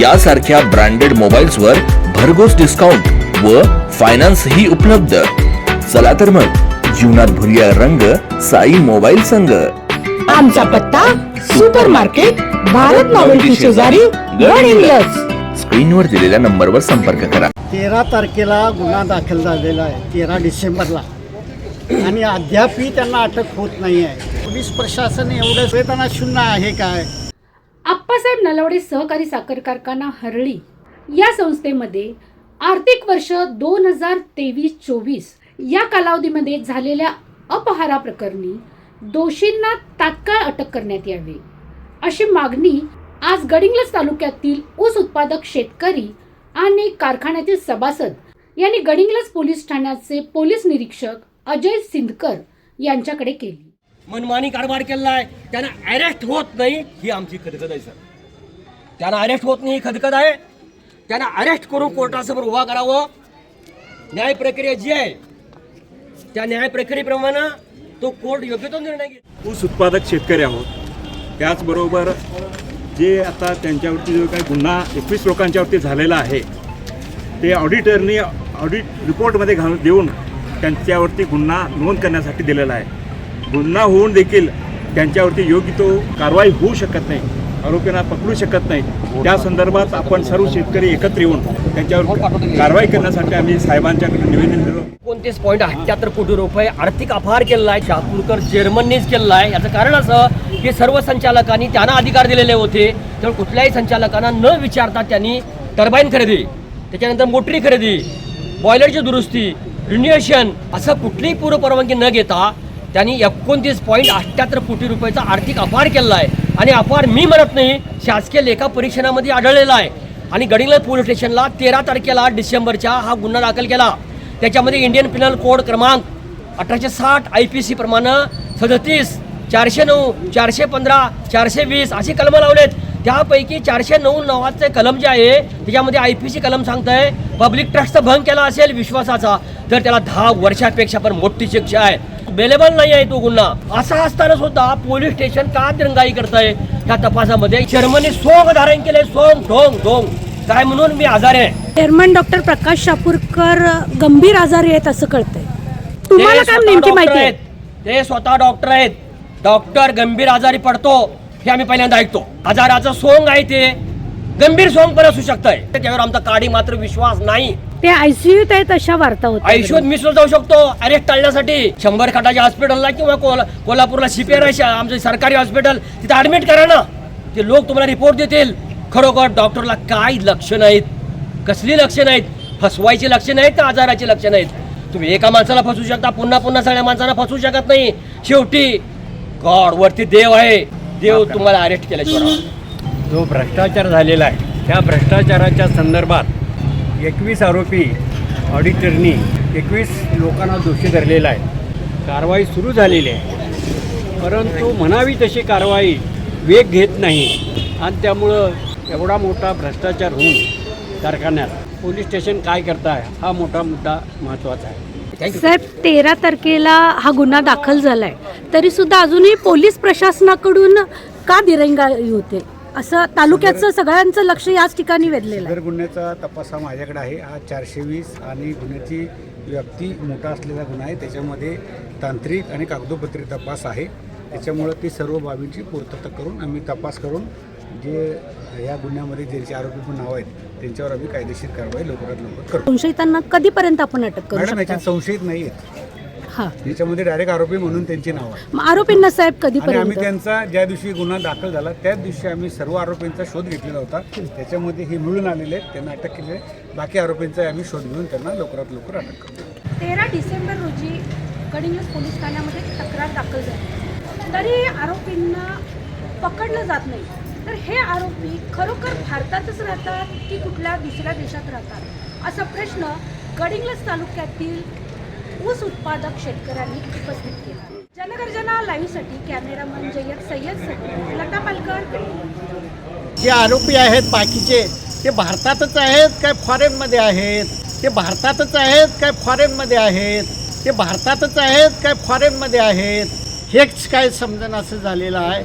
यासारख्या branded mobiles वर भरघोस डिस्काउंट व फायनान्स ही उपलब्ध. चला तर मग जीवनात भरूया रंग साई मोबाईल संघ. आमचा पत्ता सुपर मार्केट भारत नॉवेल्टी शेजारी गड हिंग्लज स्क्रीनवर दिलेल्या नंबरवर संपर्क करा. तेरा तारखेला गुन्हा दाखल झालेला आहे तेरा डिसेंबरला. आणि अद्यापही त्यांना अटक होत नाही आहे पोलीस प्रशासन एवढं वेदना शून्य आहे काय? बाबासाहेब नलवडे सहकारी साखर कारखाना हरळी या संस्थेमध्ये आर्थिक वर्ष दोन हजार तेवीस चोवीस या कालावधीमध्ये झालेल्या अपहारा प्रकरणी दोषींना तात्काळ अटक करण्यात यावी अशी मागणी आज गडिंग्लज तालुक्यातील ऊस उत्पादक शेतकरी आणि कारखान्यातील सभासद यांनी गडिंग्लज पोलीस ठाण्याचे पोलीस निरीक्षक अजय सिंदकर यांच्याकडे केली. मनमानी कारभार केलेला आहे. त्यांना अरेस्ट होत नाही ही आमची खदखद आहे सर. त्यांना अरेस्ट होत नाही ही खदखद आहे. त्यांना अरेस्ट करून कोर्टासमोर उभा करावं. न्याय प्रक्रिया जी आहे त्या न्याय प्रक्रियेप्रमाणे तो कोर्ट योग्य तो निर्णय घेईल. ऊस उत्पादक शेतकरी आहोत. त्याचबरोबर जे आता त्यांच्यावरती जो काही गुन्हा एकवीस लोकांच्यावरती झालेला आहे ते ऑडिटरनी ऑडिट रिपोर्टमध्ये घालून देऊन त्यांच्यावरती गुन्हा नोंद करण्यासाठी दिलेला आहे. गुन्हा होऊन देखील त्यांच्यावरती योग्य तो कारवाई होऊ शकत नाही. आरोपींना पकडू शकत नाही. त्या संदर्भात आपण सर्व शेतकरी एकत्र येऊन त्यांच्यावर कारवाई करण्यासाठी आम्ही साहेबांच्याकडे निवेदन दिलं एकोणतीस पॉईंट अठ्ठ्याहत्तर कोटी रुपये आर्थिक अपहार केलेला आहे. शहापूरकर जर्मननीच केलेला आहे. याचं कारण असं की सर्व संचालकांनी त्यांना अधिकार दिलेले होते. त्यामुळे कुठल्याही संचालकांना न विचारता त्यांनी टर्बाईन खरेदी त्याच्यानंतर मोटरी खरेदी बॉयलरची दुरुस्ती रिन्युएशन असं कुठलीही पूर्वपरवानगी न घेता त्यांनी एकोणतीस पॉईंट अठ्ठ्याहत्तर कोटी रुपयाचा आर्थिक अपहार केलेला आहे. आणि अपहार मी म्हणत नाही शासकीय लेखा परीक्षणामध्ये आढळलेला आहे. आणि गडिंगल पोलीस स्टेशनला तेरा तारखेला डिसेंबरच्या हा गुन्हा दाखल केला. त्याच्यामध्ये इंडियन पिनल कोड क्रमांक अठराशे साठ आय पी सी प्रमाणे सदतीस चारशे नऊ चारशे पंधरा चारशे वीस अशी कलमं लावलेत. त्यापैकी चारशे नऊ नावाचे कलम जे आहे त्याच्यामध्ये आय पी सी कलम सांगतंय पब्लिक ट्रस्टचा भंग केला असेल विश्वासाचा तर त्याला दहा वर्षापेक्षा पण मोठी शिक्षा आहे. बेलेबल नाही आहे तो गुन्हा असा असताना सुद्धा पोलीस स्टेशन का दिरंगाई करत आहे त्या तपासामध्ये शर्मने सोंग धारण केले सोंग ढोंग ढोंग काय म्हणून मी आजारी आहे? चेअरमन डॉक्टर प्रकाश शापूरकर गंभीर आजारी आहेत असं कळतंय. तुम्हाला काय नेमकी डॉक्टर माहिती आहे. ते स्वतः डॉक्टर आहेत. डॉक्टर गंभीर आजारी पडतो हे आम्ही पहिल्यांदा ऐकतो. आजाराचं सोंग आहे ते. गंभीर सोंग पण असू शकतंय. त्याच्यावर आमचा काडी मात्र विश्वास नाही. ते आयसीयूत आहेत अशा वार्ता होत्या आयुष्यात मी सुद्धा जाऊ शकतो. अरेस्ट टाळण्यासाठी शंभर खाटाच्या हॉस्पिटलला किंवा कोल्हा- कोल्हापूरला सीपीआर आहे आमचं सरकारी हॉस्पिटल तिथे ऍडमिट करा ना. ते लोक तुम्हाला रिपोर्ट देतील. खरोखर डॉक्टरला काय लक्षणं आहेत कसली लक्षणं आहेत फसवायची लक्षणं आहेत का? आजाराची लक्षणं आहेत तुम्ही एका माणसाला फसवू शकता पुन्हा पुन्हा सगळ्या माणसांना फसवू शकत नाही. शेवटी गॉड वरती देव आहे. देव तुम्हाला अरेस्ट केल्याशिवाय जो भ्रष्टाचार झालेला आहे त्या भ्रष्टाचाराच्या संदर्भात एकवीस आरोपी ऑडिटरनी एकवीस लोकांना दोषी धरलेला आहे. कारवाई सुरू झालेली आहे. परंतु म्हणावी तशी कारवाई वेग घेत नाही आणि त्यामुळं एवढा मोठा भ्रष्टाचार होऊन कारखान्यात पोलीस स्टेशन काय करताय हा मोठा मुद्दा महत्त्वाचा आहे. साहेब तेरा तारखेला हा गुन्हा दाखल झालाय. तरी सुद्धा अजूनही पोलीस प्रशासनाकडून का दिरंगाई होते? असं तालुक्याचं सगळ्यांचं लक्ष याच ठिकाणी वेधलेलं आहे. गुन्ह्याचा तपास हा माझ्याकडे आहे. हा चारशे वीस आणि गुन्ह्याची व्याप्ती मोठा असलेला गुन्हा आहे. त्याच्यामध्ये तांत्रिक आणि कागदोपत्री तपास आहे. त्याच्यामुळं ती सर्व बाबींची पूर्तता करून आम्ही तपास करून जे या गुन्ह्यामध्ये ज्यांचे आरोपी पण नाव आहेत त्यांच्यावर आम्ही कायदेशीर कारवाई लवकरात लवकर करू. संशयितांना कधीपर्यंत आपण अटक करू मॅडम याच्यात शकता? संशयित नाही आहेत हा. याच्यामध्ये डायरेक्ट आरोपी म्हणून त्यांची नाव आहे. मग आरोपींना साहेब आणि आम्ही कधीपर्यंत त्यांचा ज्या दिवशी गुन्हा दाखल झाला त्याच दिवशी आम्ही सर्व आरोपींचा शोध घेतलेला होता. त्याच्यामध्ये हे मिळून आलेले आहेत त्यांना अटक केली आहे. बाकी आरोपींचा आम्ही शोध घेऊन त्यांना लवकरात लवकर अटक करू तेरा डिसेंबर रोजी गडिंग्लज पोलीस ठाण्यामध्ये तक्रार दाखल झाली. तरी आरोपींना पकडलं जात नाही. तर हे आरोपी खरोखर भारतातच राहतात की कुठल्या दुसऱ्या देशात राहतात? असा प्रश्न गडिंग्लज तालुक्यातील ऊस उत्पादक शेतकऱ्यांनी उपस्थित केला. जनगर्जना लाईव्हसाठी कॅमेरामन जयत सय्यद लता पालकर जे आरोपी आहेत बाकीचे ते भारतातच आहेत काय फॉरेनमध्ये आहेत? ते भारतातच आहेत काय फॉरेनमध्ये आहेत? ते भारतातच आहेत काय फॉरेनमध्ये आहेत? हेच काय समजण असं झालेलं आहे?